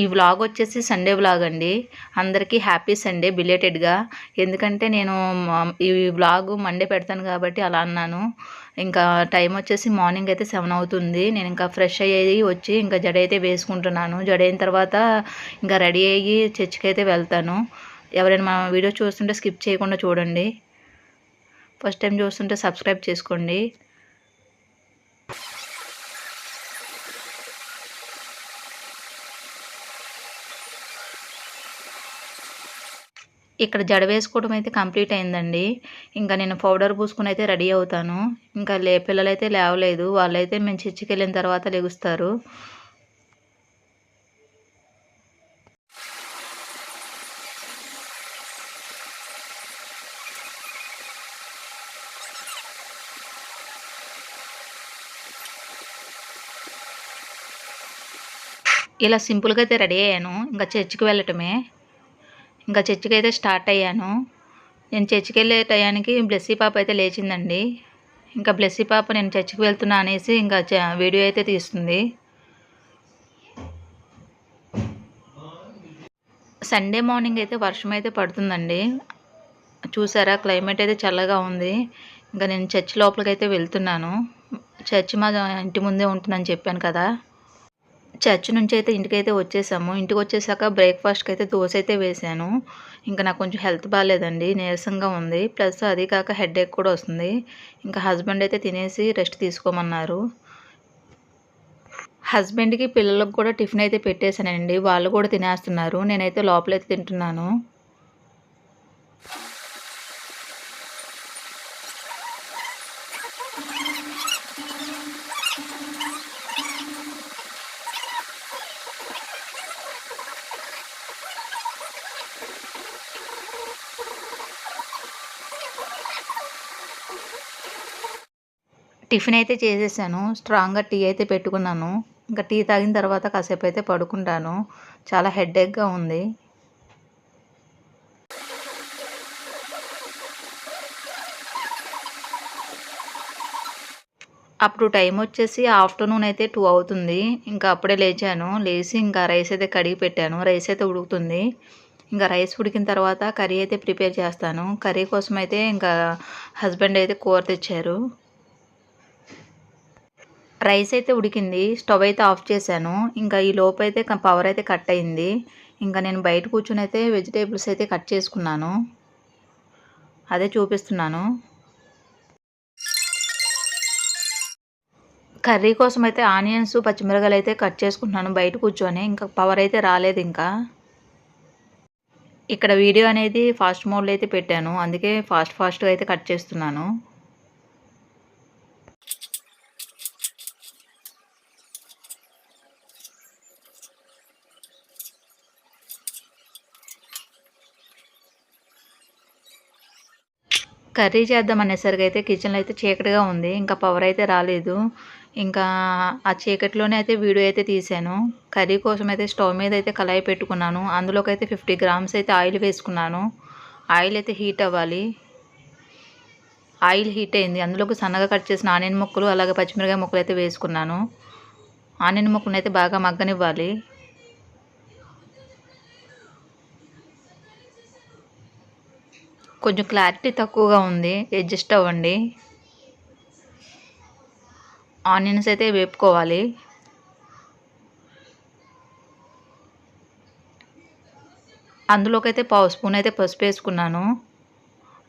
ఈ వ్లాగ్ వచ్చేసి Sunday vlog అండి. అందరికీ హ్యాపీ సండే బిలేటెడ్గా ఎందుకంటే నేను ఈ వ్లాగ్ మండే పెడతాను కాబట్టి అలా అన్నాను. ఇంకా టైం వచ్చేసి మార్నింగ్ అయితే సెవెన్ అవుతుంది. నేను ఇంకా ఫ్రెష్ అయ్యి వచ్చి ఇంకా జడ అయితే వేసుకుంటున్నాను. జడ అయిన తర్వాత ఇంకా రెడీ అయ్యి చర్చికి అయితే వెళ్తాను. ఎవరైనా మా వీడియో చూస్తుంటే స్కిప్ చేయకుండా చూడండి. ఫస్ట్ టైం చూస్తుంటే సబ్స్క్రైబ్ చేసుకోండి. ఇక్కడ జడ వేసుకోవడం అయితే కంప్లీట్ అయిందండి. ఇంకా నేను పౌడర్ పూసుకుని అయితే రెడీ అవుతాను. ఇంకా లే పిల్లలైతే లేవలేదు. వాళ్ళైతే మేము చర్చికి వెళ్ళిన తర్వాత లెగుస్తారు. ఇలా సింపుల్గా అయితే రెడీ అయ్యాను. ఇంకా చర్చికి వెళ్ళటమే. ఇంకా చర్చికి అయితే స్టార్ట్ అయ్యాను. నేను చర్చికి వెళ్ళే టయానికి బ్లెస్సీ పాప అయితే లేచిందండి. ఇంకా బ్లెస్సీ పాప నేను చర్చికి వెళ్తున్నా అనేసి ఇంకా చ- వీడియో అయితే తీస్తుంది. సండే మార్నింగ్ అయితే వర్షం అయితే పడుతుందండి. చూసారా? క్లైమేట్ అయితే చల్లగా ఉంది. ఇంకా నేను చర్చి లోపలికి అయితే వెళ్తున్నాను. చర్చి మా ఇంటి ముందే ఉంటుందని చెప్పాను కదా. చర్చ్ నుంచి అయితే ఇంటికైతే వచ్చేసాము. ఇంటికి వచ్చేసాక బ్రేక్ఫాస్ట్కి అయితే దోశ అయితే వేసాను. ఇంకా నాకు కొంచెం హెల్త్ బాగాలేదండి నీరసంగా ఉంది. ప్లస్ అది కాక హెడేక్ కూడా వస్తుంది. ఇంకా హస్బెండ్ అయితే తినేసి రెస్ట్ తీసుకోమన్నారు. హస్బెండ్కి పిల్లలకు కూడా టిఫిన్ అయితే పెట్టేశానండి. వాళ్ళు కూడా తినేస్తున్నారు. నేనైతే లోపలైతే తింటున్నాను. టిఫిన్ అయితే చేసేసాను. స్ట్రాంగ్గా టీ అయితే పెట్టుకున్నాను. ఇంకా టీ తాగిన తర్వాత కాసేపు అయితే పడుకుంటాను. చాలా హెడేక్గా ఉంది. అప్పుడు టైం వచ్చేసి ఆఫ్టర్నూన్ అయితే టూ అవుతుంది. ఇంకా అప్పుడే లేచాను. లేచి ఇంకా రైస్ అయితే కడిగి పెట్టాను. రైస్ అయితే ఉడుకుతుంది. ఇంకా రైస్ ఉడికిన తర్వాత కర్రీ అయితే ప్రిపేర్ చేస్తాను. కర్రీ కోసం అయితే ఇంకా హస్బెండ్ అయితే కూర తెచ్చారు. రైస్ అయితే ఉడికింది. స్టవ్ అయితే ఆఫ్ చేశాను. ఇంకా ఈ లోపు అయితే పవర్ అయితే కట్ అయింది. ఇంకా నేను బయట కూర్చుని అయితే వెజిటేబుల్స్ అయితే కట్ చేసుకున్నాను. అదే చూపిస్తున్నాను. కర్రీ కోసం అయితే ఆనియన్స్ పచ్చిమిరకాయలు అయితే కట్ చేసుకుంటున్నాను బయట కూర్చొని. ఇంకా పవర్ అయితే రాలేదు ఇంకా. ఇక్కడ వీడియో అనేది ఫాస్ట్ మోడ్లో అయితే పెట్టాను. అందుకే ఫాస్ట్ ఫాస్ట్గా అయితే కట్ చేస్తున్నాను. కర్రీ చేద్దాం అనేసరికి అయితే కిచెన్లో అయితే చీకటిగా ఉంది. ఇంకా పవర్ అయితే రాలేదు. ఇంకా ఆ చీకటిలోనే అయితే వీడియో అయితే తీసాను కర్రీ కోసం అయితే స్టవ్ మీద అయితే కళాయి పెట్టుకున్నాను. అందులోకి అయితే ఫిఫ్టీ గ్రామ్స్ అయితే ఆయిల్ వేసుకున్నాను. ఆయిల్ అయితే హీట్ అవ్వాలి. ఆయిల్ హీట్ అయింది. అందులోకి సన్నగా కట్ చేసిన ఆనియన్ ముక్కలు అలాగే పచ్చిమిరకాయ ముక్కలు అయితే వేసుకున్నాను. ఆనియన్ ముక్కలను అయితే బాగా మగ్గనివ్వాలి. కొంచెం క్లారిటీ తక్కువగా ఉంది. అడ్జస్ట్ అవ్వండి. ఆనియన్స్ అయితే వేపుకోవాలి. అందులోకైతే పావు స్పూన్ అయితే పసుపు వేసుకున్నాను.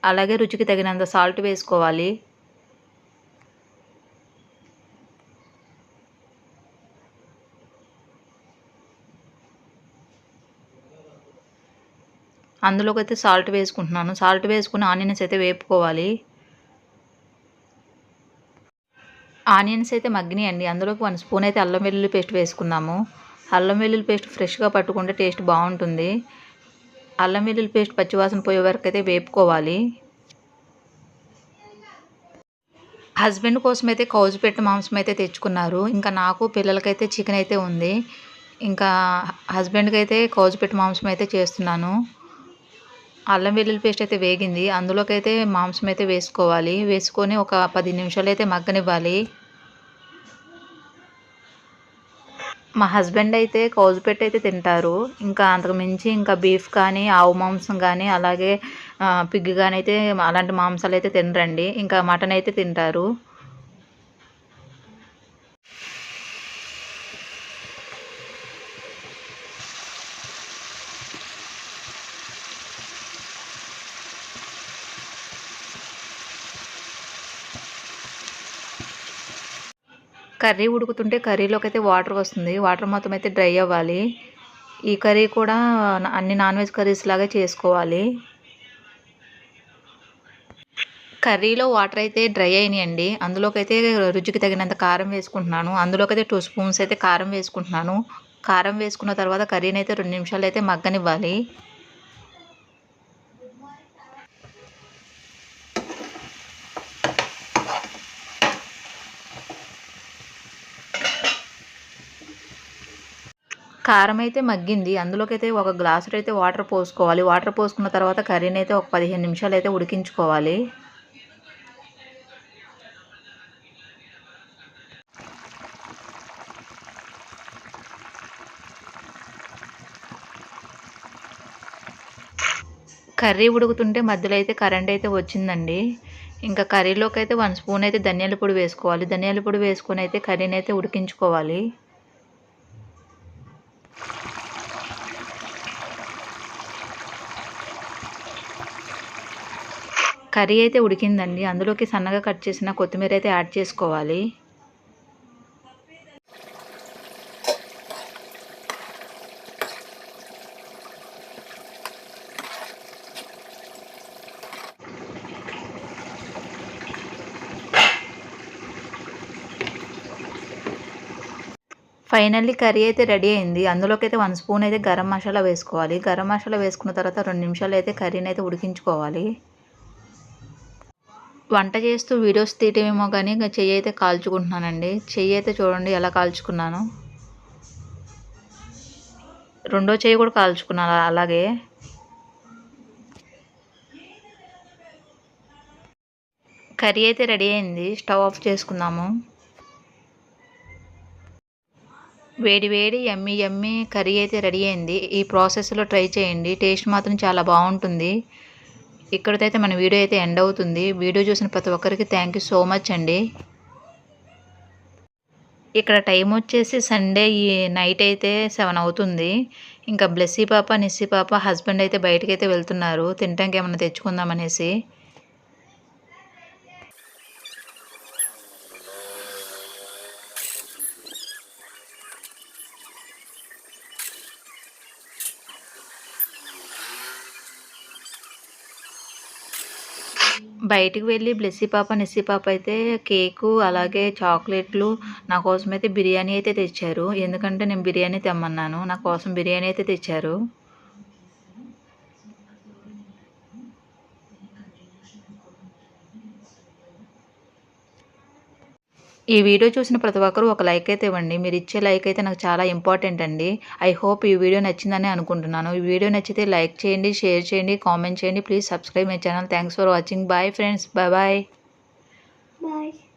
అలాగే రుచికి తగినంత సాల్ట్ వేసుకోవాలి. అందులోకి అయితే సాల్ట్ వేసుకుంటున్నాను. సాల్ట్ వేసుకుని ఆనియన్స్ అయితే వేపుకోవాలి. ఆనియన్స్ అయితే మగ్గినాయండి. అందులోకి వన్ స్పూన్ అయితే అల్లం వెల్లుల్లి పేస్ట్ వేసుకున్నాము అల్లం వెల్లుల్లి పేస్ట్ ఫ్రెష్గా పట్టుకుంటే టేస్ట్ బాగుంటుంది. అల్లం వెల్లుల్లి పేస్ట్ పచ్చివాసన పోయే వరకు అయితే వేపుకోవాలి. హస్బెండ్ కోసం అయితే కౌజు పెట్ట మాంసం అయితే తెచ్చుకున్నారు. ఇంకా నాకు పిల్లలకైతే చికెన్ అయితే ఉంది. ఇంకా హస్బెండ్కి అయితే కౌజు పెట్టి మాంసం అయితే చేస్తున్నాను. అల్లం వెల్లుల్లి పేస్ట్ అయితే వేగింది. అందులోకి అయితే మాంసం అయితే వేసుకోవాలి. వేసుకొని ఒక పది నిమిషాలు అయితే మగ్గనివ్వాలి. మా హస్బెండ్ అయితే కౌజుపెట్టి అయితే తింటారు. ఇంకా అంతకు మించి ఇంకా బీఫ్ కానీ ఆవు మాంసం కానీ అలాగే పిగ్ కానీ అయితే అలాంటి మాంసాలు అయితే తినరండి. ఇంకా మటన్ అయితే తింటారు. కర్రీ ఉడుకుతుంటే కర్రీలోకి అయితే వాటర్ వస్తుంది. వాటర్ మొత్తం అయితే డ్రై అవ్వాలి. ఈ కర్రీ కూడా అన్ని నాన్ వెజ్ కర్రీస్ లాగే చేసుకోవాలి. కర్రీలో వాటర్ అయితే డ్రై అయినాయండి. అందులోకి అయితే రుచికి తగినంత కారం వేసుకుంటున్నాను. అందులోకి అయితే టూ స్పూన్స్ అయితే కారం వేసుకుంటున్నాను. కారం వేసుకున్న తర్వాత కర్రీని అయితే రెండు నిమిషాలు అయితే మగ్గనివ్వాలి. కారం అయితే మగ్గింది. అందులోకి అయితే ఒక గ్లాసు అయితే వాటర్ పోసుకోవాలి. వాటర్ పోసుకున్న తర్వాత కర్రీని అయితే ఒక పదిహేను నిమిషాలు అయితే ఉడికించుకోవాలి. కర్రీ ఉడుకుతుంటే మధ్యలో అయితే కరెంట్ అయితే వచ్చిందండి. ఇంకా కర్రీలోకి అయితే వన్ స్పూన్ అయితే ధనియాల పొడి వేసుకోవాలి. ధనియాల పొడి వేసుకొని అయితే కర్రీని అయితే ఉడికించుకోవాలి. కర్రీ అయితే ఉడికిందండి. అందులోకి సన్నగా కట్ చేసిన కొత్తిమీర అయితే యాడ్ చేసుకోవాలి. ఫైనల్లీ కర్రీ అయితే రెడీ అయింది. అందులోకి అయితే వన్ స్పూన్ అయితే గరం మసాలా వేసుకోవాలి. గరం మసాలా వేసుకున్న తర్వాత రెండు నిమిషాలు అయితే కర్రీని అయితే ఉడికించుకోవాలి. వంట చేస్తూ వీడియోస్ తీయటమేమో కానీ ఇంకా చెయ్యి అయితే కాల్చుకుంటున్నానండి. చెయ్యి అయితే చూడండి ఎలా కాల్చుకున్నాను. రెండో చెయ్యి కూడా కాల్చుకున్నాను అలాగే. కర్రీ అయితే రెడీ అయింది. స్టవ్ ఆఫ్ చేసుకుందాము. వేడి వేడి ఎమ్మి ఎమ్మి కర్రీ అయితే రెడీ అయింది. ఈ ప్రాసెస్లో ట్రై చేయండి. టేస్ట్ మాత్రం చాలా బాగుంటుంది. ఇక్కడితో అయితే మన వీడియో అయితే ఎండ్ అవుతుంది. వీడియో చూసిన ప్రతి ఒక్కరికి థ్యాంక్ యూ సో మచ్ అండి. ఇక్కడ టైం వచ్చేసి సండే ఈ నైట్ అయితే సెవెన్ అవుతుంది. ఇంకా బ్లెస్సీ పాప నిస్సీ పాప హస్బెండ్ అయితే బయటకైతే అయితే వెళ్తున్నారు. తినటానికి ఏమైనా తెచ్చుకుందామనేసి బయటికి వెళ్ళి బ్లెస్సీ పాప నిస్సీ పాప అయితే కేకు అలాగే చాక్లెట్లు నా కోసం అయితే బిర్యానీ అయితే తెచ్చారు. ఎందుకంటే నేను బిర్యానీ తెమ్మన్నాను. నా కోసం బిర్యానీ అయితే తెచ్చారు. ఈ వీడియో చూసిన ప్రతి ఒక్కరు ఒక లైక్ అయితే ఇవ్వండి. మీరు ఇచ్చే లైక్ అయితే నాకు చాలా ఇంపార్టెంట్ అండి. ఐ హోప్ ఈ వీడియో నచ్చిందని అనుకుంటున్నాను. ఈ వీడియో నచ్చితే లైక్ చేయండి షేర్ చేయండి కామెంట్ చేయండి. Please subscribe my channel thanks for watching bye friends bye bye bye